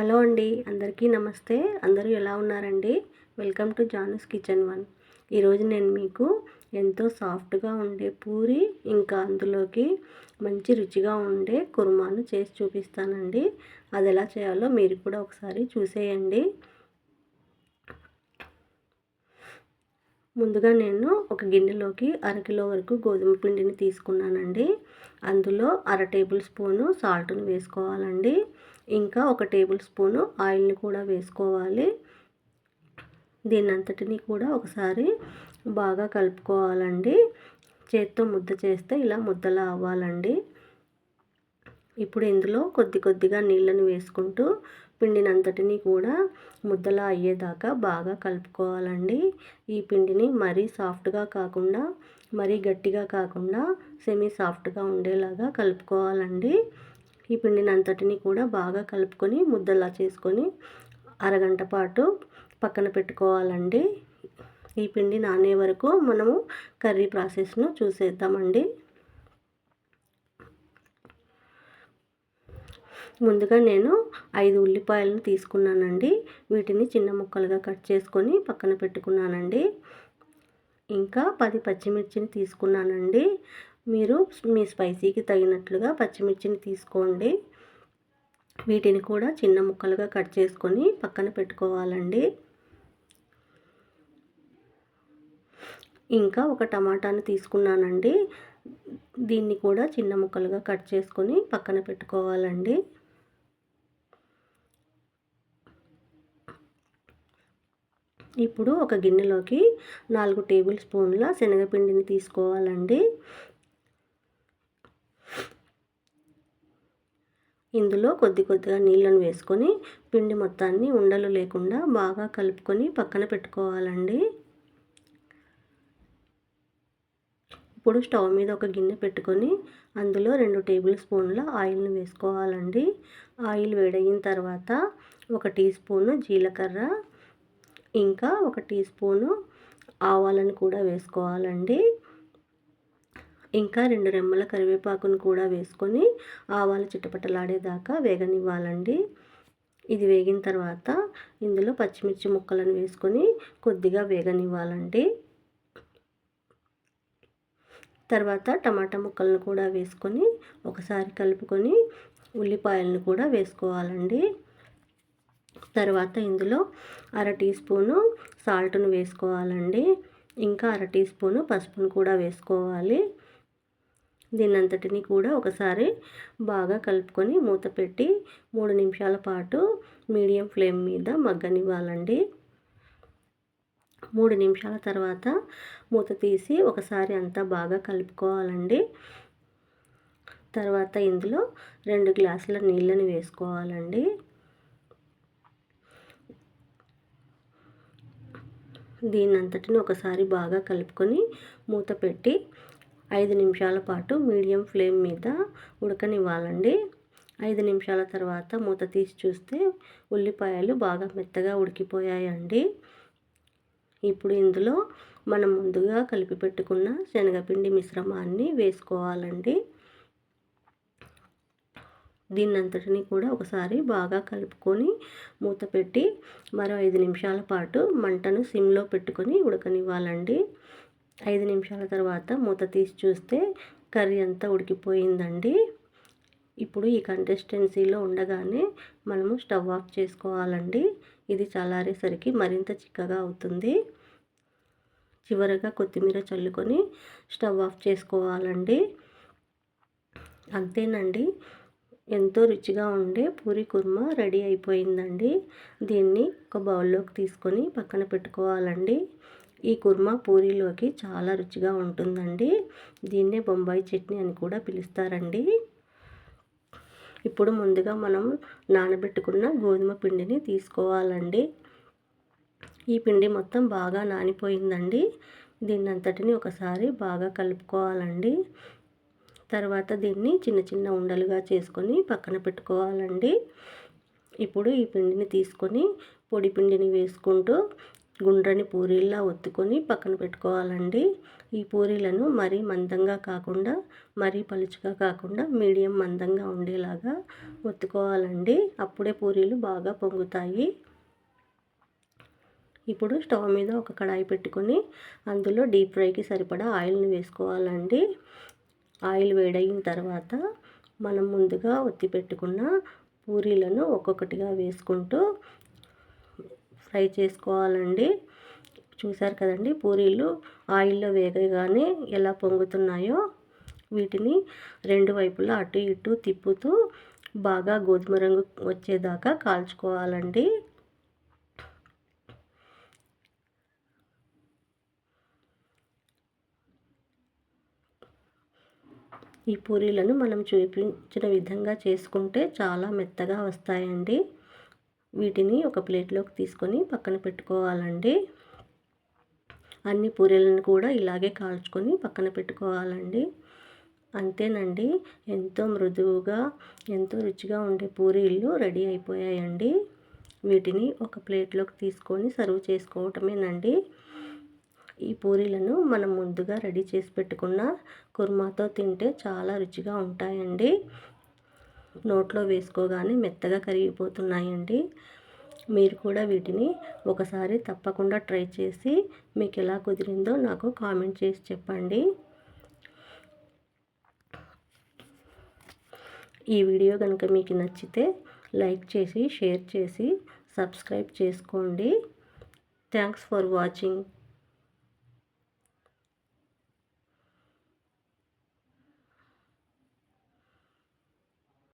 Hello అండి అందరికీ నమస్తే. అందరూ ఎలా ఉన్నారండి? వెల్కమ్ టు జానస్ కిచెన్ వన్. ఈరోజు నేను మీకు ఎంతో సాఫ్ట్గా ఉండే పూరి ఇంకా అందులోకి మంచి రుచిగా ఉండే కుర్మాను చేసి చూపిస్తానండి. అది ఎలా చేయాలో మీరు కూడా ఒకసారి చూసేయండి. ముందుగా నేను ఒక గిన్నెలోకి అరకిలో వరకు గోధుమ పిండిని తీసుకున్నానండి. అందులో అర టేబుల్ స్పూను సాల్ట్ని వేసుకోవాలండి. ఇంకా ఒక టేబుల్ స్పూను ఆయిల్ని కూడా వేసుకోవాలి. దీని అంతటిని కూడా ఒకసారి బాగా కలుపుకోవాలండి. చేత్తో ముద్ద చేస్తే ఇలా ముద్దలా అవ్వాలండి. ఇప్పుడు ఇందులో కొద్ది కొద్దిగా నీళ్ళను వేసుకుంటూ పిండినంతటిని కూడా ముద్దలా అయ్యేదాకా బాగా కలుపుకోవాలండి. ఈ పిండిని మరీ సాఫ్ట్గా కాకుండా మరీ గట్టిగా కాకుండా సెమీ సాఫ్ట్గా ఉండేలాగా కలుపుకోవాలండి. ఈ పిండిని అంతటిని కూడా బాగా కలుపుకొని ముద్దలా చేసుకొని అరగంట పాటు పక్కన పెట్టుకోవాలండి. ఈ పిండి నానే వరకు మనము కర్రీ ప్రాసెస్ను చూసేద్దామండి. ముందుగా నేను ఐదు ఉల్లిపాయలను తీసుకున్నానండి. వీటిని చిన్న ముక్కలుగా కట్ చేసుకొని పక్కన పెట్టుకున్నానండి. ఇంకా పది పచ్చిమిర్చిని తీసుకున్నానండి. మీరు మీ స్పైసీకి తగినట్లుగా పచ్చిమిర్చిని తీసుకోండి. వీటిని కూడా చిన్న ముక్కలుగా కట్ చేసుకొని పక్కన పెట్టుకోవాలండి. ఇంకా ఒక టమాటాను తీసుకున్నానండి. దీన్ని కూడా చిన్న ముక్కలుగా కట్ చేసుకొని పక్కన పెట్టుకోవాలండి. ఇప్పుడు ఒక గిన్నెలోకి నాలుగు టేబుల్ స్పూన్ల శనగపిండిని తీసుకోవాలండి. ఇందులో కొద్ది కొద్దిగా నీళ్ళను వేసుకొని పిండి మొత్తాన్ని ఉండలు లేకుండా బాగా కలుపుకొని పక్కన పెట్టుకోవాలండి. ఇప్పుడు స్టవ్ మీద ఒక గిన్నె పెట్టుకొని అందులో రెండు టేబుల్ స్పూన్ల ఆయిల్ని వేసుకోవాలండి. ఆయిల్ వేడయిన తర్వాత ఒక టీ స్పూను జీలకర్ర ఇంకా ఒక టీ స్పూను ఆవాలను కూడా వేసుకోవాలండి. ఇంకా రెండు రెమ్మల కరివేపాకును కూడా వేసుకొని ఆవాలు చిట్టపట్టలాడేదాకా వేగనివ్వాలండి. ఇది వేగిన తర్వాత ఇందులో పచ్చిమిర్చి ముక్కలను వేసుకొని కొద్దిగా వేగనివ్వాలండి. తర్వాత టమాటా ముక్కలను కూడా వేసుకొని ఒకసారి కలుపుకొని ఉల్లిపాయలను కూడా వేసుకోవాలండి. తర్వాత ఇందులో అర టీ స్పూను సాల్ట్ను వేసుకోవాలండి. ఇంకా అర టీ స్పూను పసుపును కూడా వేసుకోవాలి. దీన్నంతటిని కూడా ఒకసారి బాగా కలుపుకొని మూత పెట్టి మూడు నిమిషాల పాటు మీడియం ఫ్లేమ్ మీద మగ్గనివ్వాలండి. మూడు నిమిషాల తర్వాత మూత తీసి ఒకసారి అంతా బాగా కలుపుకోవాలండి. తర్వాత ఇందులో రెండు గ్లాసుల నీళ్ళని వేసుకోవాలండి. దీన్ని అంతటిని ఒకసారి బాగా కలుపుకొని మూత పెట్టి ఐదు నిమిషాల పాటు మీడియం ఫ్లేమ్ మీద ఉడకనివ్వాలండి. ఐదు నిమిషాల తర్వాత మూత తీసి చూస్తే ఉల్లిపాయలు బాగా మెత్తగా ఉడికిపోయాయండి. ఇప్పుడు ఇందులో మనం ముందుగా కలిపి పెట్టుకున్న శనగపిండి మిశ్రమాన్ని వేసుకోవాలండి. దీన్నంతటిని కూడా ఒకసారి బాగా కలుపుకొని మూత పెట్టి మరో ఐదు నిమిషాల పాటు మంటను సిమ్లో పెట్టుకొని ఉడకనివ్వాలండి. ఐదు నిమిషాల తర్వాత మూత తీసి చూస్తే కర్రీ అంతా ఉడికిపోయిందండి. ఇప్పుడు ఈ కన్సిస్టెన్సీలో ఉండగానే మనము స్టవ్ ఆఫ్ చేసుకోవాలండి. ఇది చల్లారేసరికి మరింత చిక్కగా అవుతుంది. చివరగా కొత్తిమీర చల్లుకొని స్టవ్ ఆఫ్ చేసుకోవాలండి. అంతేనండి. ఎంతో రుచిగా ఉండే పూరి కుర్మా రెడీ అయిపోయిందండి. దీన్ని ఒక బౌల్లోకి తీసుకొని పక్కన పెట్టుకోవాలండి. ఈ కుర్మా పూరీలోకి చాలా రుచిగా ఉంటుందండి. దీన్నే బొంబాయి చట్నీ అని కూడా పిలుస్తారండి. ఇప్పుడు ముందుగా మనం నానబెట్టుకున్న గోధుమ పిండిని తీసుకోవాలండి. ఈ పిండి మొత్తం బాగా నానిపోయిందండి. దీన్నంతటిని ఒకసారి బాగా కలుపుకోవాలండి. తర్వాత దీన్ని చిన్న చిన్న ఉండలుగా చేసుకొని పక్కన పెట్టుకోవాలండి. ఇప్పుడు ఈ పిండిని తీసుకొని పొడి పిండిని వేసుకుంటూ గుండ్రని పూరీల్లా ఒత్తుకొని పక్కన పెట్టుకోవాలండి. ఈ పూరీలను మరీ మందంగా కాకుండా మరీ పలుచుగా కాకుండా మీడియం మందంగా ఉండేలాగా ఒత్తుకోవాలండి. అప్పుడే పూరీలు బాగా పొంగుతాయి. ఇప్పుడు స్టవ్ మీద ఒక కడాయి పెట్టుకొని అందులో డీప్ ఫ్రైకి సరిపడా ఆయిల్ని వేసుకోవాలండి. ఆయిల్ వేడైన తర్వాత మనం ముందుగా ఒత్తి పెట్టుకున్న పూరీలను ఒక్కొక్కటిగా వేసుకుంటూ ఫ్రై చేసుకోవాలండి. చూసారు కదండి పూరీలు ఆయిల్లో వేగగానే ఎలా పొంగుతున్నాయో వీటిని రెండు వైపులా అటు ఇటు తిప్పుతూ బాగా గోధుమ రంగు వచ్చేదాకా కాల్చుకోవాలండి. ఈ పూరీలను మనం చూపించిన విధంగా చేసుకుంటే చాలా మెత్తగా వస్తాయండి. వీటిని ఒక ప్లేట్లోకి తీసుకొని పక్కన పెట్టుకోవాలండి. అన్ని పూరీలను కూడా ఇలాగే కాల్చుకొని పక్కన పెట్టుకోవాలండి. అంతేనండి. ఎంతో మృదువుగా ఎంతో రుచిగా ఉండే పూరీలు రెడీ అయిపోయాయండి. వీటిని ఒక ప్లేట్లోకి తీసుకొని సర్వ్ చేసుకోవటమేనండి. ఈ పూరీలను మనం ముందుగా రెడీ చేసి పెట్టుకున్న కుర్మాతో తింటే చాలా రుచిగా ఉంటాయండి. నోట్లో వేసుకోగానే మెత్తగా కరిగిపోతున్నాయండి. మీరు కూడా వీటిని ఒకసారి తప్పకుండా ట్రై చేసి మీకు ఎలా కుదిరిందో నాకు కామెంట్ చేసి చెప్పండి. ఈ వీడియో కనుక మీకు నచ్చితే లైక్ చేసి షేర్ చేసి సబ్స్క్రైబ్ చేసుకోండి. Thanks for watching.